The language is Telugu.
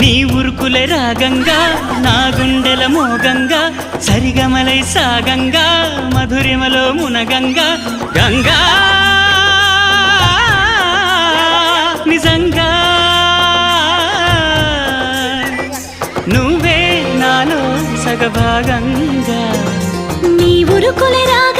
నీ ఉరుకుల రాగంగా నా గుండెల మోగంగా సరిగమలై సాగంగా మధురిమలో మునగంగా గంగా. నిజంగా. నువ్వే నాలో సగభాగంగా. నీ ఉరుకుల రాగ